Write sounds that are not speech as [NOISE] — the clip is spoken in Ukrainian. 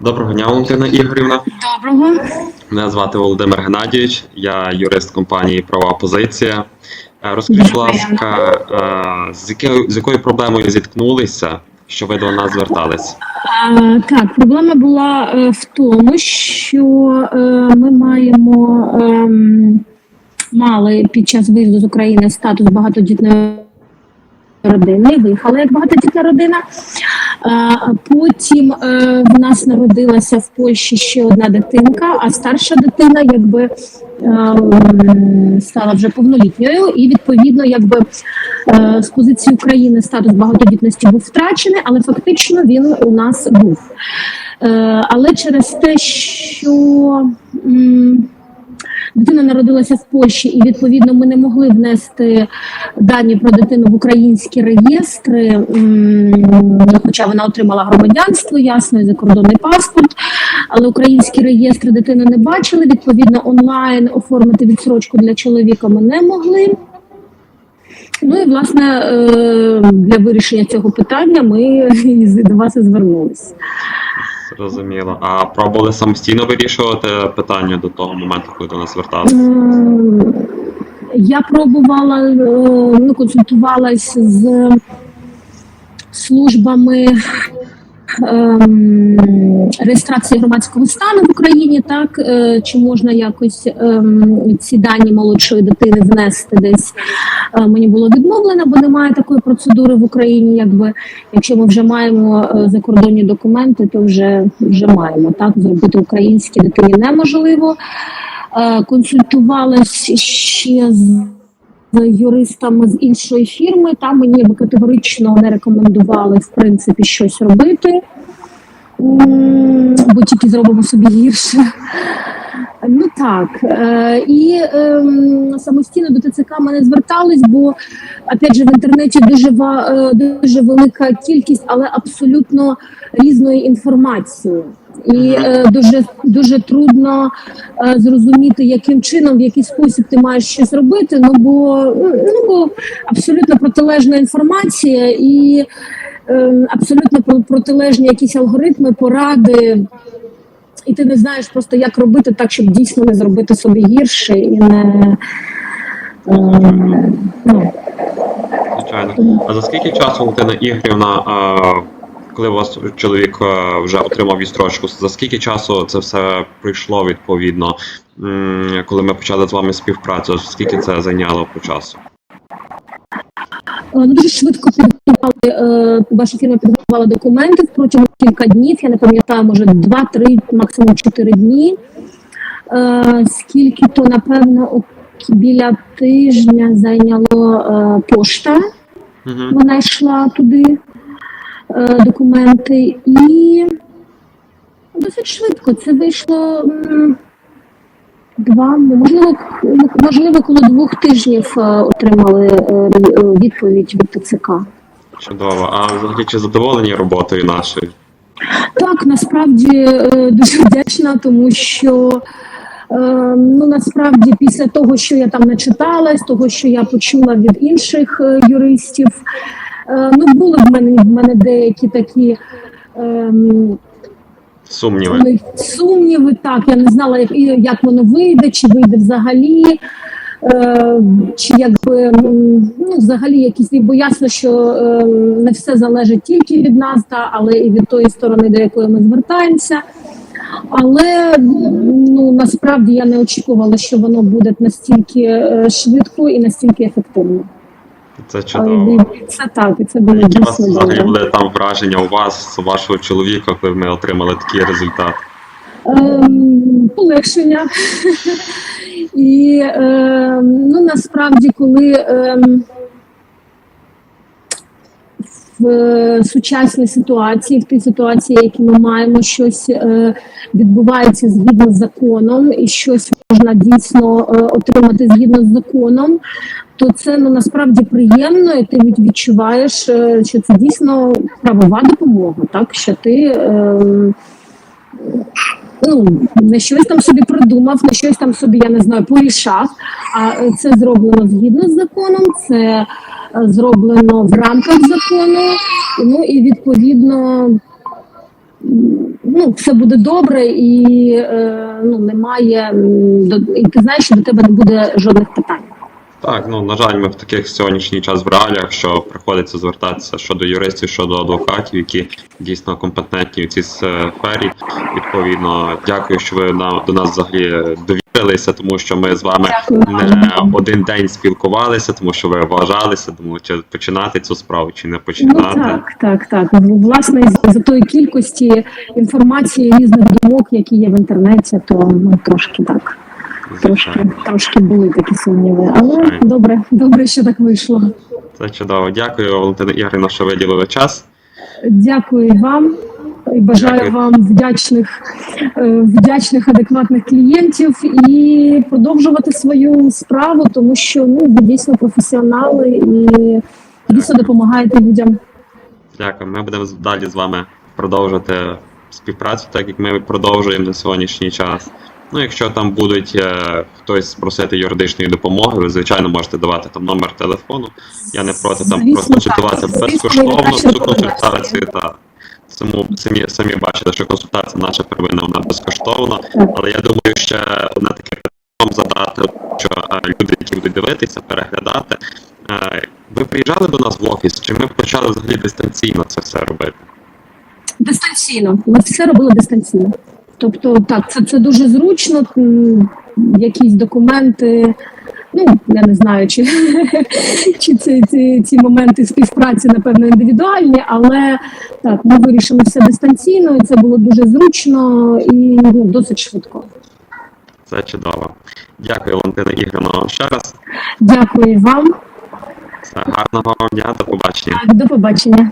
Доброго дня, Валентина Ігорівна. Доброго. Мене звати Володимир Геннадійович, я юрист компанії Права Позиція. Е, Розкажіть, будь ласка, е, з якою, з якою проблемою зіткнулися, що ви до нас звертались? Так, проблема була е, в тому, що ми маємо ем, мали під час виїзду з України статус багатодітної родини, виїхали як багатодітна родина. Потім е, в нас народилася в Польщі ще одна дитинка, а старша дитина якби ем, стала вже повнолітньою, і відповідно, якби е, з позиції України статус багатодітності був втрачений, але фактично він у нас був. Е, але через те, що дитина народилася в Польщі, і відповідно ми не могли внести дані про дитину в українські реєстри, хоча вона отримала громадянство, ясно, і закордонний паспорт. Але українські реєстри дитини не бачили. Відповідно, онлайн оформити відсрочку для чоловіка ми не могли. Ну і власне е, для вирішення цього питання ми [LAUGHS] до вас і звернулися. Зрозуміло. А пробували самостійно вирішувати питання до того моменту, коли до нас зверталися? Я пробувала, е, ну, консультувалась з службами реєстрації громадського стану в Україні, так е, чи можна якось ем, ці дані молодшої дитини внести десь. Е, Мені було відмовлено, бо немає такої процедури в Україні. Якби якщо ми вже маємо е, закордонні документи, то вже вже маємо так зробити українські дитині неможливо. Консультувалась ще з з юристами з іншої фірми. Там мені би категорично не рекомендували в принципі щось робити, бо тільки зробимо собі гірше. Ну так. Е, і ем, самостійно до ТЦК ми не звертались, бо опять же в інтернеті дуже, е, дуже велика кількість, але абсолютно різної інформації. І е, дуже дуже трудно е, зрозуміти, яким чином, в який спосіб ти маєш щось робити. Ну бо ну бо абсолютно протилежна інформація і е, абсолютно про- протилежні якісь алгоритми, поради. І ти не знаєш просто, як робити так, щоб дійсно не зробити собі гірше і не. е, ну, Звичайно. А за скільки часу, Валентина Ігорівна, е, коли у вас чоловік е, вже отримав відстрочку, за скільки часу це все прийшло відповідно, коли ми почали з вами співпрацю? Скільки це зайняло по часу? Ну, дуже швидко підготували, е, ваша фірма підготувала документи протягом кілька днів. Я не пам'ятаю, може 2-3, максимум 4 дні. Е, скільки то, напевно, біля тижня зайняло е, пошта. Угу. Вона йшла туди документи, і досить швидко це вийшло два, можливо, можливо, коло двох тижнів отримали відповідь від ТЦК. Чудово. А взагалі чи задоволені роботою нашою? Так, насправді е, дуже вдячна, тому що е, ну насправді після того, що я там начиталась, того, що я почула від інших е, юристів, ну були в мене в мене деякі такі. ем, Сумніви. Сумніви, так, я не знала, як, як воно вийде, чи вийде взагалі, якби ну, взагалі якісь, бо ясно, що е, не все залежить тільки від нас, та, але і від тої сторони, до якої ми звертаємося. Але ну насправді я не очікувала, що воно буде настільки е, швидко і настільки ефективно. Це чудово. це так, і це було Які вас дійсно взагалі були там враження у вас, у вашого чоловіка, коли ми отримали такий результат? Ем, полегшення. [LAUGHS] І ем, ну, насправді, коли ем, в сучасній ситуації, в тій ситуації, які ми маємо, щось е, відбувається згідно з законом, і щось можна дійсно е, отримати згідно з законом, то це ну насправді приємно, і ти відчуваєш, е, що це дійсно правова допомога, так що ти. ем, ну, не щось там собі придумав, не щось там собі, я не знаю, порішав. А е, це зроблено згідно з законом, це е, зроблено в рамках закону. Ну і відповідно ну, все буде добре, і е, ну, немає і ти знаєш, що до тебе не буде жодних питань. Так, ну на жаль, ми в таких сьогоднішній час в реаліях, що приходиться звертатися щодо юристів, щодо адвокатів, які дійсно компетентні в цій сфері. Відповідно, дякую, що ви на до нас взагалі довірилися, тому що ми з вами не один день спілкувалися, тому що ви вважалися, думали, чи починати цю справу, чи не Ну починати. так, так, так. Власне, з за тої кількості інформації різних думок, які є в інтернеті, то ну, трошки так. Трошки, трошки були такі сумніви. Але Звичайно. добре, добре, що так вийшло. Це чудово. Дякую, Валентина Ігорівна, що виділили час. Дякую вам і бажаю Дякую. вам вдячних, е, вдячних, адекватних клієнтів і продовжувати свою справу, тому що ну ви дійсно професіонали і дійсно допомагаєте людям. Дякую. Ми будемо далі з вами продовжувати співпрацю, так як ми продовжуємо на сьогоднішній час. Ну, якщо там будуть е, хтось просити юридичної допомоги, ви звичайно можете давати там номер телефону. Я не проти там Звісно, проконсультувати безкоштовно цю консультацію. Та саму самі самі бачите, що консультація наша первинна вона безкоштовна. Але я думаю, ще одне таке питання вам задати, що е, люди, які будуть дивитися, переглядати. е, Ви приїжджали до нас в офіс, чи ми почали взагалі дистанційно це все робити? Дистанційно. Ми все робили дистанційно. Тобто, так, це, це дуже зручно. Якісь документи. Ну, я не знаю, чи, [LAUGHS] чи ці, ці, ці моменти співпраці, напевно, індивідуальні, але так, ми вирішили все дистанційно, і це було дуже зручно і ну, досить швидко. Це чудово. Дякую, Валентина Ігорівна, ще раз. Дякую вам. Все, гарного вам дня, до побачення. До побачення.